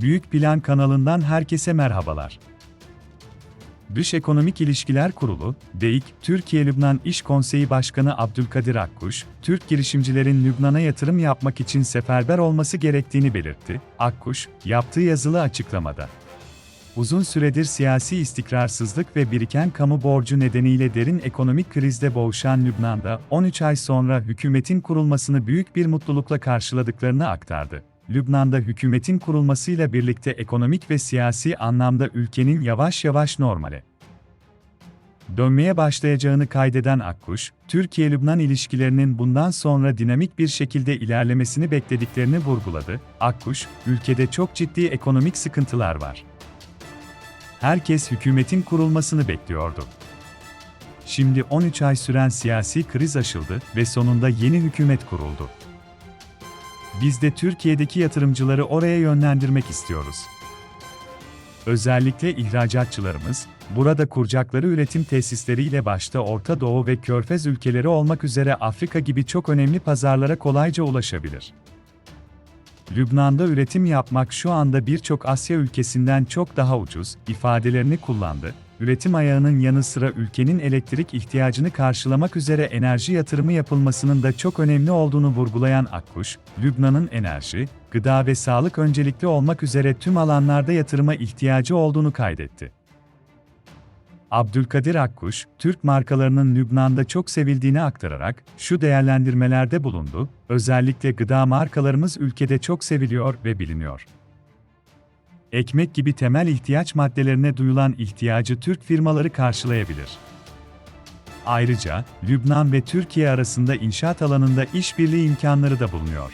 Büyük Plan kanalından herkese merhabalar. Dış Ekonomik İlişkiler Kurulu, DEİK, Türkiye-Lübnan İş Konseyi Başkanı Abdülkadir Akkuş, Türk girişimcilerin Lübnan'a yatırım yapmak için seferber olması gerektiğini belirtti. Akkuş, yaptığı yazılı açıklamada, Uzun süredir siyasi istikrarsızlık ve biriken kamu borcu nedeniyle derin ekonomik krizde boğuşan Lübnan'da 13 ay sonra hükümetin kurulmasını büyük bir mutlulukla karşıladıklarını aktardı. Lübnan'da hükümetin kurulmasıyla birlikte ekonomik ve siyasi anlamda ülkenin yavaş yavaş normale dönmeye başlayacağını kaydeden Akkuş, Türkiye-Lübnan ilişkilerinin bundan sonra dinamik bir şekilde ilerlemesini beklediklerini vurguladı. Akkuş, ülkede çok ciddi ekonomik sıkıntılar var herkes hükümetin kurulmasını bekliyordu. Şimdi 13 ay süren siyasi kriz aşıldı ve sonunda yeni hükümet kuruldu. Biz de Türkiye'deki yatırımcıları oraya yönlendirmek istiyoruz. Özellikle ihracatçılarımız, burada kuracakları üretim tesisleriyle başta Orta Doğu ve Körfez ülkeleri olmak üzere Afrika gibi çok önemli pazarlara kolayca ulaşabilir. Lübnan'da üretim yapmak şu anda birçok Asya ülkesinden çok daha ucuz ifadelerini kullandı. Üretim ayağının yanı sıra ülkenin elektrik ihtiyacını karşılamak üzere enerji yatırımı yapılmasının da çok önemli olduğunu vurgulayan Akkuş, Lübnan'ın enerji, gıda ve sağlık öncelikli olmak üzere tüm alanlarda yatırıma ihtiyacı olduğunu kaydetti. Abdülkadir Akkuş, Türk markalarının Lübnan'da çok sevildiğini aktararak şu değerlendirmelerde bulundu, özellikle gıda markalarımız ülkede çok seviliyor ve biliniyor. Ekmek gibi temel ihtiyaç maddelerine duyulan ihtiyacı Türk firmaları karşılayabilir. Ayrıca, Lübnan ve Türkiye arasında inşaat alanında işbirliği imkanları da bulunuyor.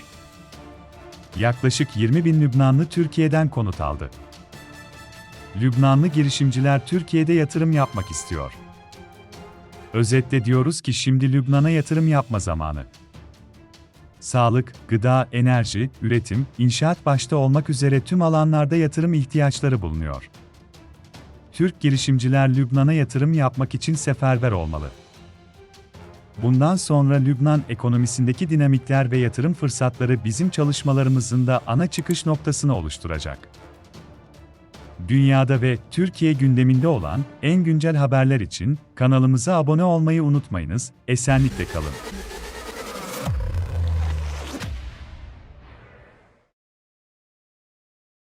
Yaklaşık 20 bin Lübnanlı Türkiye'den konut aldı. Lübnanlı girişimciler Türkiye'de yatırım yapmak istiyor. Özetle diyoruz ki şimdi Lübnan'a yatırım yapma zamanı. Sağlık, gıda, enerji, üretim, inşaat başta olmak üzere tüm alanlarda yatırım ihtiyaçları bulunuyor. Türk girişimciler Lübnan'a yatırım yapmak için seferber olmalı. Bundan sonra Lübnan ekonomisindeki dinamikler ve yatırım fırsatları bizim çalışmalarımızın da ana çıkış noktasını oluşturacak. Dünyada ve Türkiye gündeminde olan en güncel haberler için kanalımıza abone olmayı unutmayınız. Esenlikle kalın.